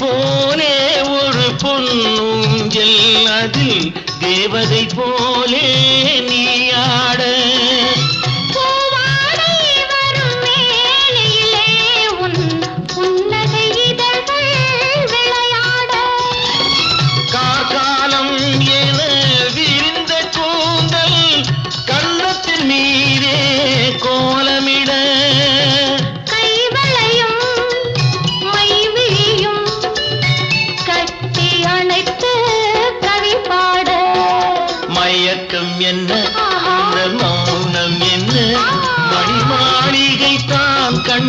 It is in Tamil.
போலே ஒரு பொன்னும் அதில் தேவதை போலே நீயா? மௌனம் என்ன? அந்த மௌனம் என்ன? மணிமாளிகை தான் கண்